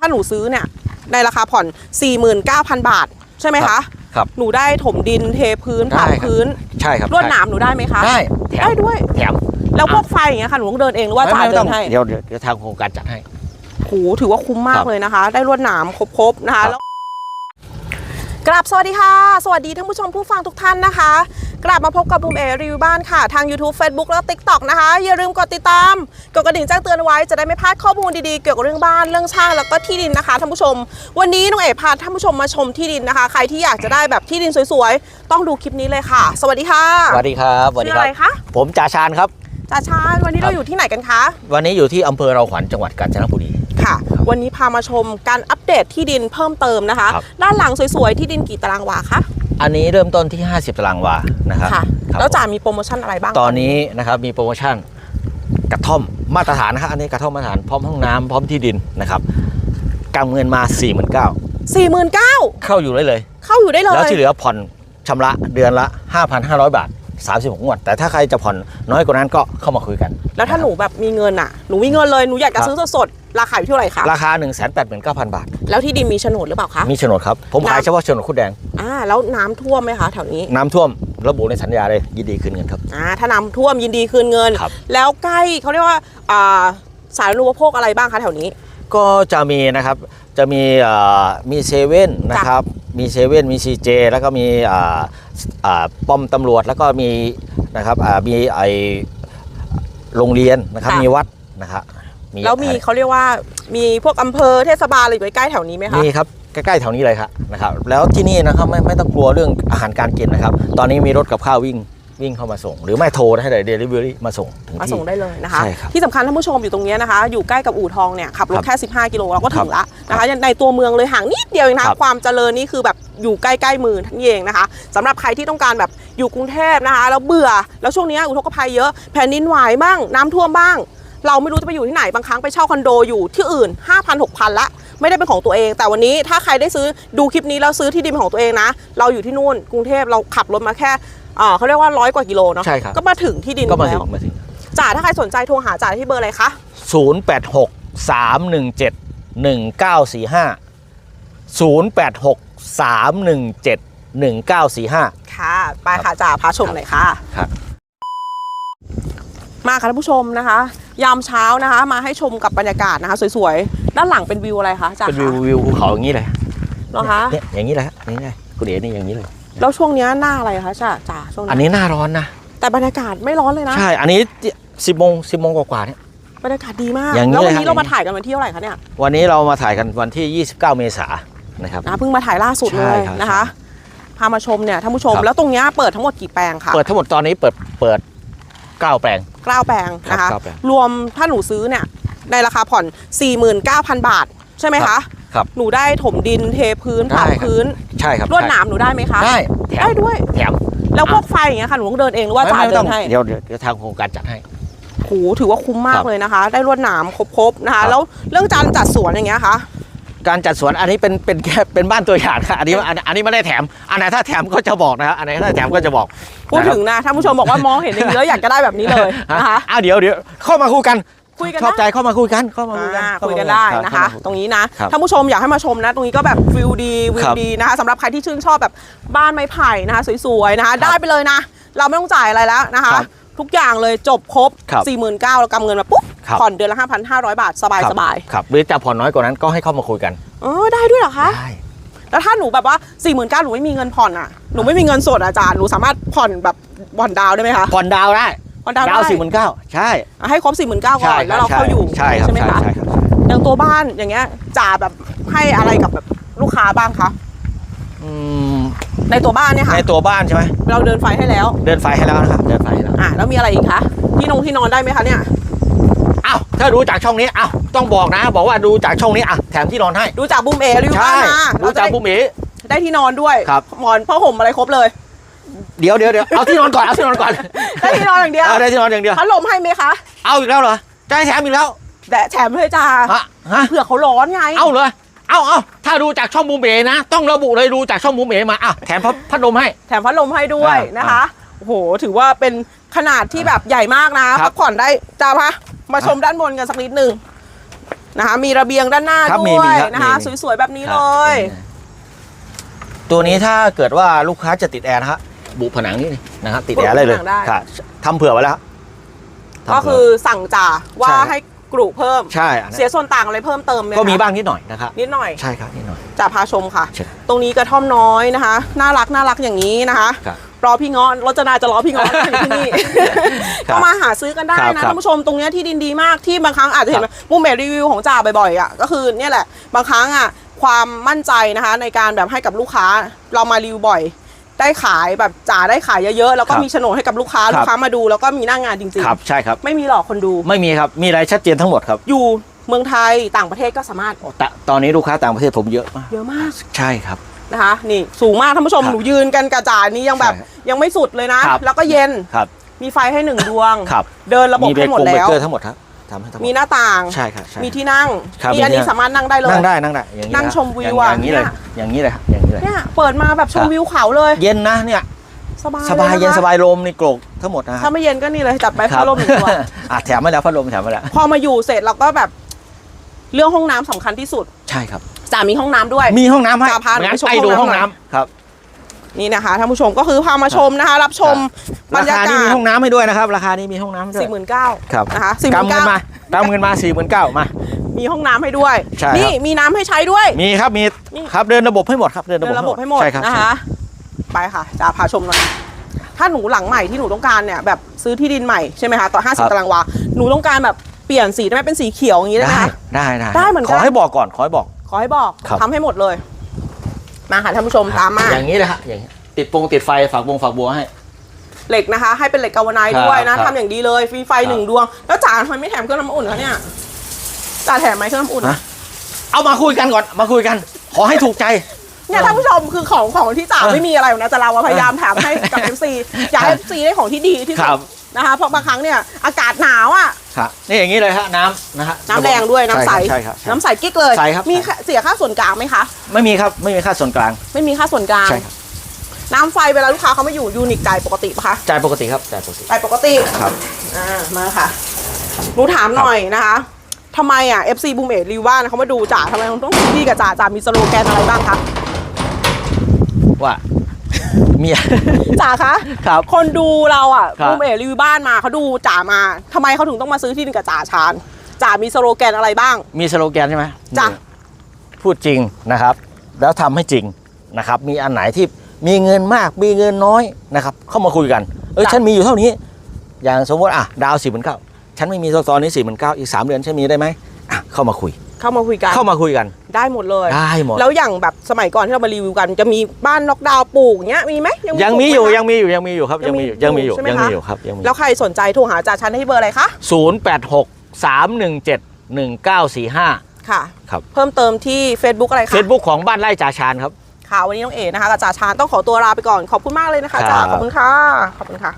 ถ้าหนูซื้อเนี่ยในราคาผ่อน 49,000 บาท ใช่ไหมคะ ครับ หนูได้ถมดินเทพื้นได้ปรับครับ พื้นใช่ครับลวดหนามหนูได้ไหมคะ ได้แถมได้ด้วย แถมแล้วพวกไฟอย่างเงี้ยค่ะหนูต้องเดินเองหรือว่าจ่ายไม่เดิต้องนให้เดี๋ยวเดี๋ยวเดี๋ยวทางโครงการจัดให้ โหถือว่าคุ้มมาคกรับเลยนะคะ ได้ลวดหนามครบๆนะคะครับแล้วกราบสวัสดีค่ะ สวัสดีท่านผู้ชมผู้ฟังทุกท่านนะคะ กลับมาพบกับบูมเอรีวิวบ้านค่ะ ทาง YouTube Facebook แล้วก็ TikTok นะคะ อย่าลืมกดติดตาม กดกระดิ่งแจ้งเตือนเอาไว้จะได้ไม่พลาดข้อมูลดีๆ เกี่ยวกับเรื่องบ้านเรื่องช่างแล้วก็ที่ดินนะคะท่านผู้ชม วันนี้น้องเอ๋พาท่านผู้ชมมาชมที่ดินนะคะ ใครที่อยากจะได้แบบที่ดินสวยๆ ต้องดูคลิปนี้เลยค่ะ สวัสดีค่ะสวัสดีครับสวัสดีชื่อคอะรับ ไรคะผมจ่าชาญครับ จ่าชาญวันนี้ครัเราบอยู่ที่ไหนกันคะวันนี้อยู่ที่อำเภอเราขวัญจังหวัดกาญจนบุรี ค่ะ วันนี้พามาชมการอัปเดตที่ดินเพิ่มเติมนะคะ ครับ ด้านหลังสวยๆที่ดินกี่ตารางวาคะ อันนี้เริ่มต้นที่ 50 ตารางวานะครับค่ะ ครับแล้วจ่ามีโปรโมชั่นอะไรบ้างตอนนี้นะครับมีโปรโมชั่นกระท่อมมาตรฐานนะครับอันนี้กระท่อมมาตรฐานพร้อมห้องน้ำพร้อมที่ดินนะครับกำเงินมา4 9 0 0 0สี่หมื่นเก้าเข้าอยู่ได้เลย เข้าอยู่ได้เลย แล้วที่เหลือผ่อนชำระเดือนละ 5,500 บาท 36 งวด แต่ถ้าใครจะผ่อนน้อยกว่านั้นก็เข้ามาคุยกันแล้วถ้าหนูแบบมีเงินอะหนูมีเงินเลยหนูอยากจะครับซื้อสดๆราคาอยู่ที่เท่าไหร่คะราคา 1 8 9 0 0 0 บาท แล้วที่ดินมีโฉนดหรือเปล่าคะมีโฉนดครับ ผมขายน้ำเฉพาะโฉนดคุดแดงอ่าแล้วน้ำท่วมไหมคะแถวนี้น้ำท่วมระบุในสัญญาเลยยินดีคืนเงินครับ อ่าถ้าน้ำท่วมยินดีคืนเงิน ครับ แล้วใกล้เขาเรียกว่าอ่าสาธารณูปโภคอะไรบ้างคะแถวนี้ ก็จะมีนะครับ จะมีเอ่อมีเซเว่นนะครับ มีเซเว่นมีซีเจแล้วก็มีอ่าอ่าป้อมตำรวจแล้วก็มีนะครับอ่ามีไอโรงเรียนนะครับค่ะมีวัดนะครับแล้วมีเขาเรียกว่ามีพวกอำเภอเทศบาลอะไรอยู่ใกล้ๆแถวนี้ไหมคะมีครับใกล้ๆแถวนี้เลยครับนะครับ แล้วที่นี่นะครับไม่ไม่ต้องกลัวเรื่องอาหารการกินนะครับ ตอนนี้มีรถกับข้าววิ่ง วิ่งเข้ามาส่ง หรือไม่โทรให้เลยเดลิเวอรี่มาส่งถึงมาที่ส่งได้เลยนะคะ ใช่ครับ ที่สำคัญท่านผู้ชมอยู่ตรงเนี้ยนะคะ อยู่ใกล้กับอู่ทองเนี่ยขับรถครับแค่ 15 กิโลเราก็ถึงครัละบนะคะในตัวเมืองเลยห่างนิดเดียวเองนะครัคะบความเจริญนี่คือแบบอยู่ใกล้ๆมือท่านเองนะคะสำหรับใครที่ต้องการแบบอยู่กรุงเทพนะคะแล้วเบื่อแล้วช่วงเนี้ยอุทกภัยเยอะแผ่นดินไหวบ้างน้ำท่วมบ้าง เราไม่รู้จะไปอยู่ที่ไหนบางครั้งไปเช่าคอนโดอยู่ที่อื่น 5,000 6,000ละไม่ได้เป็นของตัวเอง แต่วันนี้ถ้าใครได้ซื้อดูคลิปนี้แล้วซื้อที่ดินเป็นของตัวเองนะ เราอยู่ที่นู่นกรุงเทพเราขับรถมาแค่ อ่าเขาเรียกว่าร้อยกว่ากิโลเนาะใช่ครับก็มาถึงที่ดินก็มาถึแล้งวมาถึงจ่าถ้าใครสนใจโทรหาจ่าที่เบอร์อะไรคะ086 317 1945 086 317 1945ค่ะไปค่ะจ่าพาชมหน่อยค่ะ ครับ มาค่ะท่านผู้ชมนะคะ ยามเช้านะคะ มาให้ชมกับบรรยากาศนะคะ สวยๆ ด้านหลังเป็นวิวอะไรคะจ่าเป็นวิวคะวิวภูเขาอย่างนี้เลยเหรอคะเนี่ยอย่างนี้เลยฮะอย่างนี้เลยคุณเอ๋นี่อย่างนี้เลย แล้วช่วงเนี้ยหน้าอะไรคะจ่าจ่าช่วงอันนี้นี้หน้าร้อนนะ แต่บรรยากาศไม่ร้อนเลยนะ ใช่ อันนี้สิบโมงสิบโมงกว่าๆเนี่ย บรรยากาศดีมาก อย่างนี้แล้ววันเลยนี้ครับเรามาถ่ายกันวันที่เท่าไหร่คะเนี่ยวันนี้เรามาถ่ายกันวันที่ 29 เมษายนนะครับ นะเพิ่งมาถ่ายล่าสุดเลใช่ยครับนะคะ พามาชมเนี่ยท่านผู้ชม ครับ แล้วตรงเนี้ยเปิดทั้งหมดกี่แปลงคะเปิดทั้งหมดตอนนี้เปิดเปิดเก้าแปลง เก้าแปลงนะครัคะ บเก้าแปลงรวมถ้าหนูซื้อเนี่ยในราคาผ่อน 49,000 บาท ใช่ไหมครัคะ บ ครับหนูได้ถมดินเทพื้นปได้รับครับ พื้นใช่ครับลวดหนามหนูได้ไหมคะ ได้แถมได้ด้วย แถมแล้วพวกไฟอย่างเงี้ยค่ะหนูต้องเดินเองหรือว่าจ่ายไม่เดิต้องนให้เดี๋ยวเดี๋ยวเดี๋ยวทางโครงการจัดให้ โหถือว่าคุ้มมาคกรับเลยนะคะ ได้ลวดหนามครบๆนะครัคะ บ แล้วเรื่องการจัดสวนอย่างเงี้ยคะการจัดสวนอันนี้เป็นเป็นแค่เป็นบ้านตัวอย่างค่ะอันนี้อันอันนี้ไม่ได้แถม อันไหนถ้าแถมก็จะบอกนะครับอันไหนถ้าแถมก็จะบอกพูดถึงนะท่านผู้ชมบอกว่ามองเห็นอย่างนี้แล้วอยากจะได้แบบนี้เลยนะนะครัคะบอ้าวเดี๋ยวเดี๋ยวเข้ามาคุยกัน คุยกันชอบได้ใจเข้ามาคุยกันเข้ามาคุยกันอ่าเข้าคุยมากันได้รับนะคะเข้ามาตรงนี้นะครับท่านผู้ชมอยากให้มาชมนะ ตรงนี้ก็แบบวิวดีวิควรับดีนะคะสำหรับใครที่ชื่นชอบแบบบ้านไม้ไผ่นะคะ สวยๆนะคะ ได้ไปเลยนะ เราไม่ต้องจ่ายอะไรแล้วนะคะครับทุกอย่างเลยจบครบครับ4 9 0 0 0แล้วกำเงินมาปุ๊บครับผ่อนเดือนละ 5,500 บาท สบายครับสบายครับหรือจะผ่อนน้อยกว่านั้นก็ให้เข้ามาคุยกันๆอ๋อได้ด้วยเหรอคะได้แล้วถ้าหนูแบบว่า4 9 0 0 0หนูไม่มีเงินผ่อนอะหนูไม่มีเงินสดอาจารย์หนูสามารถผ่อนแบบผ่อนดาวน์ได้ไหมคะผ่อนดาวน์ได้ ผ่อนดาวน์ดาวได้สี่หมื่นเก้าใช่อะให้ครบ4 9 0 0 0ก่อนใช่แล้วเราเข้าอยู่ใช่ครับไหมใช่คะใช่ครับ อย่างตัวบ้านอย่างเงี้ยจ่าแบบให้อะไรกับแบบลูกค้าบ้างคะอืมในตัวบ้านเนี่ยค่ะในตัวบ้านใช่ไหมเราเดินไฟให้แล้ว เดินไฟให้แล้วนะครับเดินไฟให้แล้วอะแล้วมีอะไรอีกคะที่นงที่นอนได้ไหมคะเนี่ยอ้าวถ้าดูจากช่องนี้อ้าวต้องบอกนะ บอกว่าดูจากช่องนี้อะแถมที่นอนให้ ดูจากบูมเอรีวิวใช่บ้านมาดูเราจะจากได้บุ๋มเอ๋ได้ที่นอนด้วยครับหมอนผ้าห่มอะไรครบเลย เดี๋ยวเดี๋ยวเดี๋ยวเอาที่นอนก่อนเอาที่นอนก่อนได้ที่นอนอย่างเดียวเอาได้ที่นอนอย่างเดียวพัดลมให้ไหมคะเอาอีกแล้วเหรอจะให้แถมอีกแล้วแต่แถมเลยจ้าฮะฮะเผื่อเขาร้อนไงเอาเลยเอาเอาถ้าดูจากช่องบุ๋มเอ๋นะ ต้องระบุเลยดูจากช่องบุ๋มเอ๋มาอะแถมพัดพัดลมให้ แถมพัดลมให้ด้วยอ่านนะคะโอ้โหถือว่าเป็นขนาดที่แบบใหญ่มากนะครับพักผ่อนได้จ้าพะมาชมด้านบนกันสักนิดนึงนะคะมีระเบียงด้านหน้าครับมีด้วมียครับนะคะมีมีสวยๆแบบนี้ครับเลย ตัวนี้ถ้าเกิดว่าลูกค้าจะติดแอร์นะฮะ บุผนังนี่นะครับติดแอร์เลยเลยค่ะทำเผื่อไว้แล้วทำก็เผื่คือสั่งจ่าว่าใช่ให้กรุเพิ่มใช่อันนั้นเสียส่วนต่างอะไรเพิ่มเติมไหมก็มีคะบ้างนิดหน่อยนะครับนิดหน่อยใช่ครับนิดหน่อยจ่าพาชมค่ะเชิญตรงนี้กระท่อมน้อยนะคะ น่ารักน่ารักอย่างนี้นะคะครับรอพี่เงาะรจนาจะรอพี่เงาะอยู่ที่นี่ครับก็มาหาซื้อกันได้ครับนะครับท่านผู้ชมตรงเนี้ยที่ดินดีมากที่บางครั้งอาจจะเห็นครับมุมเมรีวิวของจ่าบ่อยๆอะก็คือเนี่ยแหละบางครั้งอะความมั่นใจนะคะในการแบบให้กับลูกค้าเรามารีวิวบ่อย ได้ขายแบบจ่าได้ขายเยอะๆแล้วก็ครับมีโฉนดให้กับลูกค้าครับลูกค้ามาดูแล้วก็มีหน้างานจริงครับใช่ครับ ๆ ไม่มีหลอกคนดู ไม่มีครับ มีอะไรชัดเจนทั้งหมดครับอยู่เมืองไทยต่างประเทศก็สามารถแต่ตอนนี้ลูกค้าต่างประเทศผมเยอะมาก เยอะมากใช่ครับ นะคะ นี่สูงมากท่านผู้ชมครับหนูยืนกันกระจายนี้ยังแบบใช่ครับยังไม่สุดเลยนะ ครับ แล้วก็เย็นครับ มีไฟให้หนึ่งดวง ครับ เดินระบบมีเบให้หมดรกงเบรแล้วกเกอร์ทั้งหมดครับ ทำให้ทั้งหมดมีหน้าต่าง ใช่ครับใช่ มีที่นั่งครับนี่อันมีที่นี้นั่ง สามารถนั่งได้เลย นั่งได้นั่งได้อย่างนี้นั่งนะชมวิวอย่างอะอย่างนี้เลยเนี่ย อย่างนี้เลยครับอย่างนี้เลย เนี่ยเปิดมาแบบชมครับ วิวเขาเลย เย็นนะเนี่ยสบายสบายลเย็นนะคะสบายลมในโกรกทั้งหมดนะคถ้ารับไม่เย็นก็นี่เลยจัดไปครัพัดลมหนึ่งตัว อะแถมมาแล้วพัดลมแถมมาแล้วพอมาอยู่เสร็จเราก็แบบ เรื่องห้องน้ำสำคัญที่สุดใช่ครับจ่ามีห้องน้ำด้วย มีห้องน้ำให้จะพาหนูงั้ไปนชมไปดูห้ห้อองงน้ำน้ำ ครับ นี่นะคะท่านผู้ชมก็คือพามาชมนะคะ รับชมบรรารยาคานี้กามีศห้องน้ำให้ด้วยนะครับ ราคานี้มีห้องน้ำให้ด้วยสี่หมื่นเก้าครับนะคะสี่หมื่นกำเงิเก้านมาตามเงินมาสี่หมื่นเก้ามา มีห้องน้ำให้ด้วย ใช่ครับ นี่มีน้ำให้ใช้ด้วย มีครับมีนี่ครับเดินระบบให้หมดครับเดินเดินระบบให้หมดใช่ครับนะคะ ไปค่ะจะพาชมหน่อย ถ้าหนูหลังใหม่ที่หนูต้องการเนี่ยแบบซื้อที่ดินใหม่ใช่ไหมคะต่อ 50 ตารางวา หนูต้องการแบบเปลี่ยนสีได้ไหมเป็นสีเขียวอย่างนี้ได้ไหมได้คะ ได้ได้ได้เหมือนกัน ขอให้บอกก่อนขอให้บอก ขอให้บอกครับ ทำให้หมดเลย มาค่ะท่านผู้ชมตามมา อย่างนี้เลยฮะอย่างนี้ติดปงติดไฟฝากวงฝากบัวให้ เหล็กนะคะ ให้เป็นเหล็กกาวไนท์ด้วยนะครับทำอย่างดีเลยฟรีไฟครับหนึ่งดวง แล้วจ่าทำไมไม่แถมเครื่องน้ำอุ่นคะเนี่ยจ่าแถมไหมเครื่องน้ำอุ่น ฮะ เอามาคุยกันก่อนมาคุยกัน ขอให้ถูกใจ เนี่ยท่านผู้ชมคือของของที่จ่าเออไม่มีอะไรหรอกนะแต่เราอะพยายามแถมให้กับ FC อยากให้ FC ได้ของที่ดีที่คสุรัดบ นะคะเพราะบางครั้งเนี่ยอากาศหนาวอะครับนี่อย่างนี้เลยฮะน้ำนะฮะน้ำแดงด้วยน้ำใสใช่ครับใช่ครับ น้ำใสกิ๊กเลยใสครับ มีค่าเสียค่าส่วนกลางไหมคะไม่มีครับไม่มีค่าส่วนกลางไม่มีค่าส่วนกลาง ใช่ครับน้ำไฟเวลาลูกค้าเขาไม่อยู่ยูนิคจ่ายปกติปะคะจ่ายปกติครับจ่ายปกติจ่ายปกติครับ อ่ามาค่ะรู้ถามหน่อยนะคะทำไมอะ FC บูมเอดรีว่าเขามาดูจ่าทำไมต้องซื้อที่กับจ่าจ่ามีสโลแกนอะไรบ้างคะว่า เมียจ่าคะครับคนดูเราอะครับ บูมเอดรีวิวบ้านมาเขาดูจ่ามาทำไมเขาถึงต้องมาซื้อที่ดินกับจ่าชานจ่ามีสโลแกนอะไรบ้าง มีสโลแกนใช่ไหมจ้ะพูดจริงนะครับ แล้วทำให้จริงนะครับ มีอันไหนที่มีเงินมากมีเงินน้อยนะครับ เข้ามาคุยกัน เออฉันมีอยู่เท่านี้ อย่างสมมติอะดาวสี่หมื่นเก้าฉันไม่มีตอนนี้สี่หมื่นเก้าอีกสามเดือนฉันมีได้ไหมอะเข้ามาคุย เข้ามาคุยกันเข้ามาคุยกัน ได้หมดเลย ได้หมด แล้วอย่างแบบสมัยก่อนที่เรามารีวิวกัน จะมีบ้านน็อกดาวน์ปลูกเงี้ยมีไหมยังมีปลูกไหอยู่คะยังมีอยู่ยังมีอยู่ครับยังมีอยู่ยัยังงมีมีออยู่ยู่ใช่ไหมยังคะมีอยู่ครับยังมีแล้วใครสนใจโทรหาจ่าชันที่เบอร์อะไรคะศูนย์แปดหกสามหนึ่งเจ็ดหนึ่งเก้าสี่ห้าค่ะครับเพิ่มเติมที่ Facebook อะไรคะเฟซบุ๊กของบ้านไร่จ่าชานครับค่ะวันนี้น้องเอ๋นะคะกับจ่าชานต้องขอตัวลาไปก่อนขอบคุณมากเลยนะคะจ่าครับขอบคุณค่ะขอบคุณค่ะ